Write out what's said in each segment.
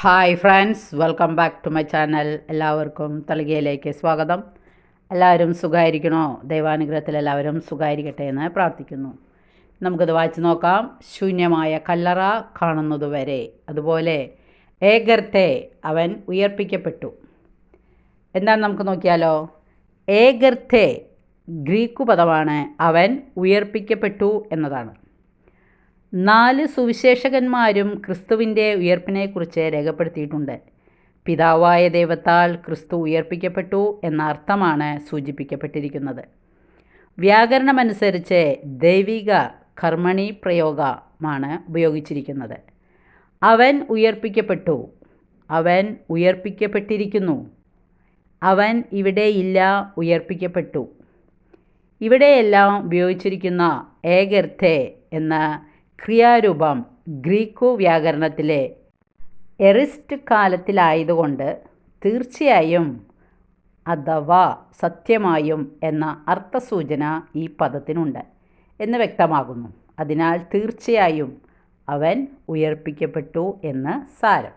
Hi friends welcome back to my channel എല്ലാവർക്കും തളികയിലേക്ക് സ്വാഗതം. എല്ലാവരും സുഖമായിരിക്കണോ ദൈവാനുഗ്രഹത്തിൽ എല്ലാവരും സുഖമായിരിക്കട്ടെ എന്ന് പ്രാർത്ഥിക്കുന്നു. നമുക്കത് വായിച്ചു നോക്കാം. ശൂന്യമായ കല്ലറ കാണുന്നതുവരെ. അതുപോലെ ഏകർത്തെ അവൻ ഉയർപ്പിക്കപ്പെട്ടു. എന്താണ് നമുക്ക് നോക്കിയാലോ? ഏകർത്തെ ഗ്രീക്ക് പദമാണ് അവൻ ഉയർപ്പിക്കപ്പെട്ടു എന്നതാണ്. നാല് സുവിശേഷകന്മാരും ക്രിസ്തുവിന്റെ ഉയർപ്പിനെക്കുറിച്ച് രേഖപ്പെടുത്തിയിട്ടുണ്ട്. പിതാവായ ദൈവത്താൽ ക്രിസ്തു ഉയർപ്പിക്കപ്പെട്ടു എന്ന അർത്ഥമാണ് സൂചിപ്പിക്കപ്പെട്ടിരിക്കുന്നത്. വ്യാകരണമനുസരിച്ച് ദൈവിക കർമ്മണി പ്രയോഗമാണ് ഉപയോഗിച്ചിരിക്കുന്നത്. അവൻ ഉയർപ്പിക്കപ്പെട്ടു. അവൻ ഉയർപ്പിക്കപ്പെട്ടിരിക്കുന്നു. അവൻ ഇവിടെയില്ല ഉയർപ്പിക്കപ്പെട്ടു. ഇവിടെയെല്ലാം ഉപയോഗിച്ചിരിക്കുന്ന ഏകർത്തെ എന്ന ക്രിയാരൂപം ഗ്രീക്കു വ്യാകരണത്തിലെ എറിസ്റ്റ് കാലത്തിലായതുകൊണ്ട് തീർച്ചയായും അഥവാ സത്യമായും എന്ന അർത്ഥസൂചന ഈ പദത്തിനുണ്ട് എന്ന് വ്യക്തമാകുന്നു. അതിനാൽ തീർച്ചയായും അവൻ ഉയർപ്പിക്കപ്പെട്ടു എന്ന് സാരം.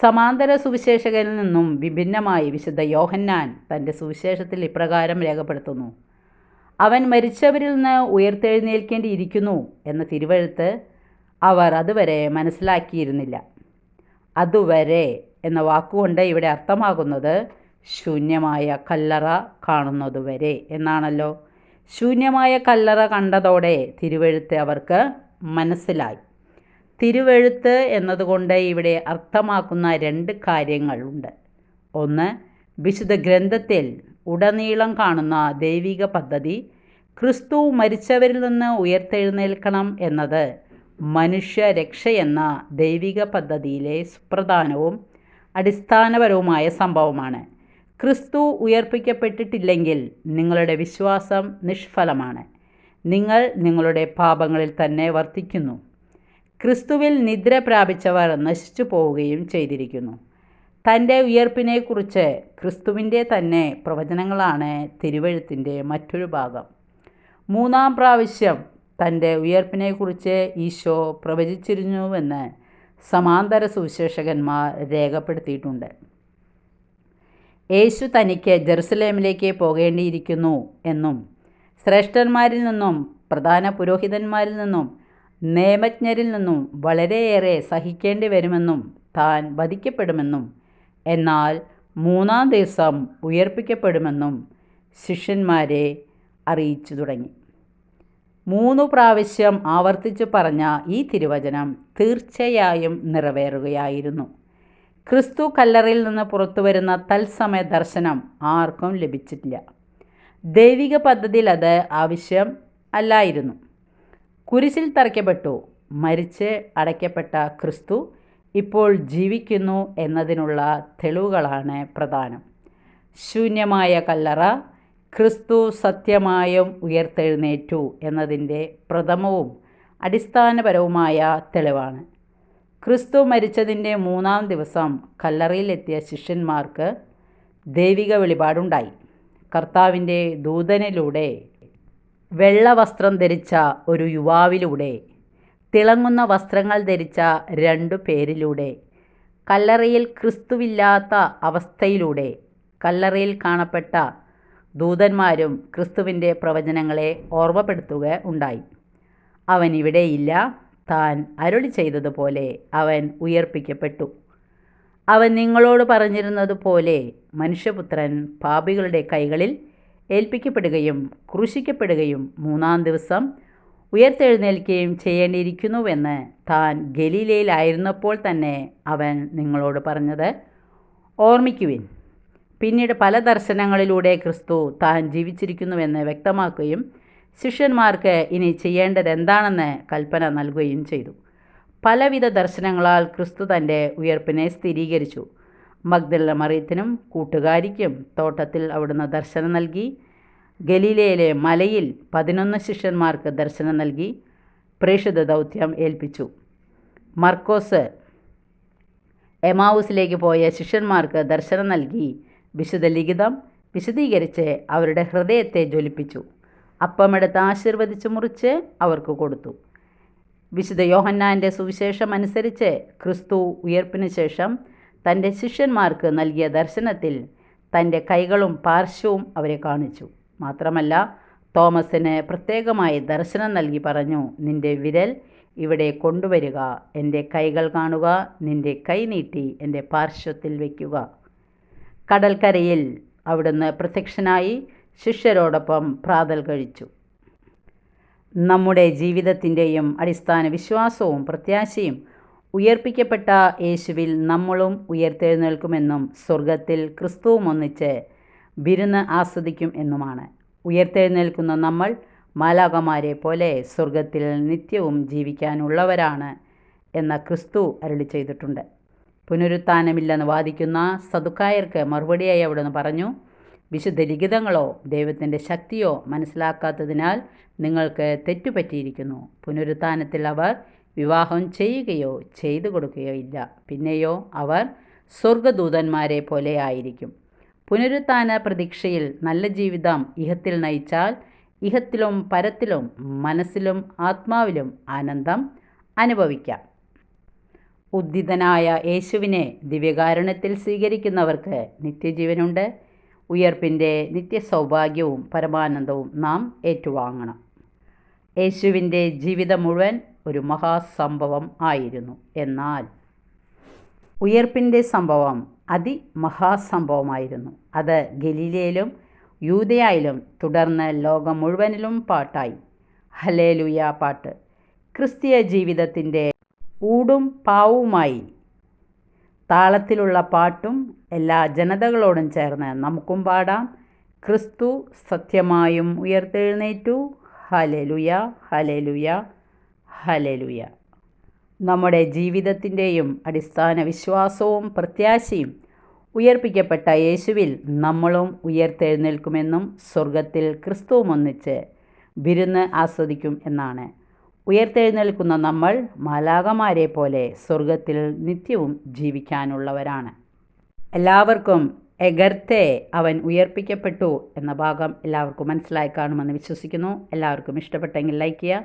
സമാന്തര സുവിശേഷകനിൽ നിന്നും വിഭിന്നമായി വിശുദ്ധ യോഹന്നാൻ തന്റെ സുവിശേഷത്തിൽ ഇപ്രകാരം രേഖപ്പെടുത്തുന്നു. അവൻ മരിച്ചവരിൽ നിന്ന് ഉയർത്തെഴുന്നേൽക്കേണ്ടിയിരിക്കുന്നു എന്ന തിരുവഴുത്ത് അവർ അതുവരെ മനസ്സിലാക്കിയിരുന്നില്ല. അതുവരെ എന്ന വാക്കുകൊണ്ട് ഇവിടെ അർത്ഥമാകുന്നത് ശൂന്യമായ കല്ലറ കാണുന്നതുവരെ എന്നാണല്ലോ. ശൂന്യമായ കല്ലറ കണ്ടതോടെ തിരുവഴുത്ത് അവർക്ക് മനസ്സിലായി. തിരുവഴുത്ത് എന്നതുകൊണ്ട് ഇവിടെ അർത്ഥമാക്കുന്ന രണ്ട് കാര്യങ്ങളുണ്ട്. ഒന്ന് വിശുദ്ധ ഗ്രന്ഥത്തിൽ ഉടനീളം കാണുന്ന ദൈവിക പദ്ധതി ക്രിസ്തു മരിച്ചവരിൽ നിന്ന് ഉയർത്തെഴുന്നേൽക്കണം എന്നത് മനുഷ്യരക്ഷയെന്ന ദൈവിക പദ്ധതിയിലെ സുപ്രധാനവും അടിസ്ഥാനപരവുമായ സംഭവമാണ്. ക്രിസ്തു ഉയർപ്പിക്കപ്പെട്ടിട്ടില്ലെങ്കിൽ നിങ്ങളുടെ വിശ്വാസം നിഷ്ഫലമാണ്. നിങ്ങൾ നിങ്ങളുടെ പാപങ്ങളിൽ തന്നെ വർത്തിക്കുന്നു. ക്രിസ്തുവിൽ നിദ്ര പ്രാപിച്ചവർ നശിച്ചു പോവുകയും ചെയ്തിരിക്കുന്നു. തന്റെ ഉയർപ്പിനെക്കുറിച്ച് ക്രിസ്തുവിന്റെ തന്നെ പ്രവചനങ്ങളാണ് തിരുവഴുത്തിന്റെ മറ്റൊരു ഭാഗം. മൂന്നാം പ്രാവശ്യം തന്റെ ഉയർപ്പിനെക്കുറിച്ച് ഈശോ പ്രവചിച്ചിരുന്നുവെന്ന് സമാന്തര സുവിശേഷകന്മാർ രേഖപ്പെടുത്തിയിട്ടുണ്ട്. യേശു തനിക്ക് ജെറുസലേമിലേക്ക് പോകേണ്ടിയിരിക്കുന്നു എന്നും ശ്രേഷ്ഠന്മാരിൽ നിന്നും പ്രധാന പുരോഹിതന്മാരിൽ നിന്നും നിയമജ്ഞരിൽ നിന്നും വളരെയേറെ സഹിക്കേണ്ടി വരുമെന്നും താൻ വധിക്കപ്പെടുമെന്നും എന്നാൽ മൂന്നാം ദിവസം ഉയർപ്പിക്കപ്പെടുമെന്നും ശിഷ്യന്മാരെ അറിയിച്ചു തുടങ്ങി. മൂന്നു പ്രാവശ്യം ആവർത്തിച്ചു പറഞ്ഞ ഈ തിരുവചനം തീർച്ചയായും നിറവേറുകയായിരുന്നു. ക്രിസ്തു കല്ലറയിൽ നിന്ന് പുറത്തു വരുന്ന തത്സമയ ദർശനം ആർക്കും ലഭിച്ചിട്ടില്ല. ദൈവിക പദ്ധതിയിൽ അത് ആവശ്യം അല്ലായിരുന്നു. കുരിശിൽ തറയ്ക്കപ്പെട്ടു മരിച്ച് അടയ്ക്കപ്പെട്ട ക്രിസ്തു ഇപ്പോൾ ജീവിക്കുന്നു എന്നതിനുള്ള തെളിവുകളാണ് പ്രധാനം. ശൂന്യമായ കല്ലറ ക്രിസ്തു സത്യമായും ഉയർത്തെഴുന്നേറ്റു എന്നതിന്റെ പ്രഥമവും അടിസ്ഥാനപരവുമായ തെളിവാണ്. ക്രിസ്തു മരിച്ചതിന്റെ മൂന്നാം ദിവസം കല്ലറയിലെത്തിയ ശിഷ്യന്മാർക്ക് ദൈവിക വെളിപാടുണ്ടായി. കർത്താവിന്റെ ദൂതനിലൂടെ വെള്ളവസ്ത്രം ധരിച്ച ഒരു യുവാവിലൂടെ തിളങ്ങുന്ന വസ്ത്രങ്ങൾ ധരിച്ച രണ്ടു പേരിലൂടെ. കല്ലറയിൽ ക്രിസ്തുവില്ലാത്ത അവസ്ഥയിലൂടെ. കല്ലറയിൽ കാണപ്പെട്ട ദൂതന്മാരും ക്രിസ്തുവിന്റെ പ്രവചനങ്ങളെ ഓർമ്മപ്പെടുത്തുക ഉണ്ടായി. അവൻ ഇവിടെയില്ല താൻ അരുളി ചെയ്തതുപോലെ അവൻ ഉയർപ്പിക്കപ്പെട്ടു. അവൻ നിങ്ങളോട് പറഞ്ഞിരുന്നതുപോലെ മനുഷ്യപുത്രൻ പാപികളുടെ കൈകളിൽ ഏൽപ്പിക്കപ്പെടുകയും ക്രൂശിക്കപ്പെടുകയും മൂന്നാം ദിവസം ഉയർത്തെഴുന്നേൽക്കുകയും ചെയ്യേണ്ടിയിരിക്കുന്നുവെന്ന് താൻ ഗലീലയിലായിരുന്നപ്പോൾ തന്നെ അവൻ നിങ്ങളോട് പറഞ്ഞത്. ഓർമ്മിക്കുവിൻ പിന്നീട് പല ദർശനങ്ങളിലൂടെ ക്രിസ്തു താൻ ജീവിച്ചിരിക്കുന്നുവെന്ന് വ്യക്തമാക്കുകയും ശിഷ്യന്മാർക്ക് ഇനി ചെയ്യേണ്ടത് എന്താണെന്ന് കൽപ്പന നൽകുകയും ചെയ്തു. പലവിധ ദർശനങ്ങളാൽ ക്രിസ്തു തന്റെ ഉയർപ്പിനെ സ്ഥിരീകരിച്ചു. മഗ്ദല മറിയത്തിനും കൂട്ടുകാരിക്കും തോട്ടത്തിൽ അവിടുന്ന് ദർശനം നൽകി. ഗലീലയിലെ മലയിൽ പതിനൊന്ന് ശിഷ്യന്മാർക്ക് ദർശനം നൽകി പ്രേക്ഷിത ദൗത്യം ഏൽപ്പിച്ചു. മർക്കോസ് എമാവൂസിലേക്ക് പോയ ശിഷ്യന്മാർക്ക് ദർശനം നൽകി. വിശുദ്ധ ലിഖിതം വിശദീകരിച്ച് അവരുടെ ഹൃദയത്തെ ജ്വലിപ്പിച്ചു. അപ്പമെടുത്ത് ആശീർവദിച്ച് മുറിച്ച് അവർക്ക് കൊടുത്തു. വിശുദ്ധ യോഹന്നാന്റെ സുവിശേഷം അനുസരിച്ച് ക്രിസ്തു ഉയർപ്പിന് ശേഷം തന്റെ ശിഷ്യന്മാർക്ക് നൽകിയ ദർശനത്തിൽ തന്റെ കൈകളും പാർശ്വവും അവരെ കാണിച്ചു. മാത്രമല്ല തോമസിന് പ്രത്യേകമായി ദർശനം നൽകി പറഞ്ഞു നിന്റെ വിരൽ ഇവിടെ കൊണ്ടുവരിക എന്റെ കൈകൾ കാണുക നിന്റെ കൈ നീട്ടി എന്റെ പാർശ്വത്തിൽ വയ്ക്കുക കടൽക്കരയിൽ അവിടുന്ന് പ്രത്യക്ഷനായി ശിഷ്യരോടൊപ്പം പ്രാതൽ കഴിച്ചു. നമ്മുടെ ജീവിതത്തിന്റെയും അടിസ്ഥാന വിശ്വാസവും പ്രത്യാശയും ഉയർപ്പിക്കപ്പെട്ട യേശുവിൽ നമ്മളും ഉയർത്തെഴുന്നേൽക്കുമെന്നും സ്വർഗത്തിൽ ക്രിസ്തുവും ഒന്നിച്ച് വിരുന്ന് ആസ്വദിക്കും എന്നുമാണ്. ഉയർത്തെഴുന്നേൽക്കുന്ന നമ്മൾ മാലാകമാരെ പോലെ സ്വർഗത്തിൽ നിത്യവും ജീവിക്കാനുള്ളവരാണ് എന്ന ക്രിസ്തു അരളി ചെയ്തിട്ടുണ്ട്. പുനരുത്ഥാനമില്ലെന്ന് വാദിക്കുന്ന സതുക്കായർക്ക് മറുപടിയായി അവിടുന്ന് പറഞ്ഞു വിശുദ്ധ ലിഖിതങ്ങളോ ദൈവത്തിന്റെ ശക്തിയോ മനസ്സിലാക്കാത്തതിനാൽ നിങ്ങൾക്ക് തെറ്റുപറ്റിയിരിക്കുന്നു. പുനരുത്ഥാനത്തിൽ അവർ വിവാഹം ചെയ്യുകയോ ചെയ്തു കൊടുക്കുകയോ ഇല്ല. പിന്നെയോ അവർ സ്വർഗദൂതന്മാരെ പോലെ ആയിരിക്കും. പുനരുത്ഥാന പ്രതീക്ഷയിൽ നല്ല ജീവിതം ഇഹത്തിൽ നയിച്ചാൽ ഇഹത്തിലും പരത്തിലും മനസ്സിലും ആത്മാവിലും ആനന്ദം അനുഭവിക്കാം. ഉദ്ദിതനായ യേശുവിനെ ദിവ്യകാരണത്തിൽ സ്വീകരിക്കുന്നവർക്ക് നിത്യജീവനുണ്ട്. ഉയർപ്പിന്റെ നിത്യസൗഭാഗ്യവും പരമാനന്ദവും നാം ഏറ്റുവാങ്ങണം. യേശുവിന്റെ ജീവിതം മുഴുവൻ ഒരു മഹാസംഭവം ആയിരുന്നു. എന്നാൽ ഉയർപ്പിന്റെ സംഭവം അതിമഹാസംഭവമായിരുന്നു. അത് ഗലീലയിലും യൂതയായാലും തുടർന്ന് ലോകം മുഴുവനിലും പാട്ടായി. ഹലേലുയ പാട്ട്. ക്രിസ്തീയ ജീവിതത്തിന്റെ ഊടും പാവുമായി താളത്തിലുള്ള പാട്ടും എല്ലാ ജനതകളോടും ചേർന്ന് നമുക്കും പാടാം. ക്രിസ്തു സത്യമായും ഉയർത്തെഴുന്നേറ്റു. ഹലലുയ ഹലലുയ ഹലലുയ നമ്മുടെ ജീവിതത്തിന്റെയും അടിസ്ഥാന വിശ്വാസവും പ്രത്യാശയും ഉയർപ്പിക്കപ്പെട്ട യേശുവിൽ നമ്മളും ഉയർത്തെഴുന്നേൽക്കുമെന്നും സ്വർഗത്തിൽ ക്രിസ്തുവും ഒന്നിച്ച് വിരുന്ന് ആസ്വദിക്കും എന്നാണ്. ഉയർത്തെഴുന്നേൽക്കുന്ന നമ്മൾ മാലാകമാരെ പോലെ സ്വർഗത്തിൽ നിത്യവും ജീവിക്കാനുള്ളവരാണ്. എല്ലാവർക്കും എഗർത്തെ അവൻ ഉയർപ്പിക്കപ്പെട്ടു എന്ന ഭാഗം എല്ലാവർക്കും മനസ്സിലായി കാണുമെന്ന് വിശ്വസിക്കുന്നു. എല്ലാവർക്കും ഇഷ്ടപ്പെട്ടെങ്കിൽ ലൈക്ക് ചെയ്യുക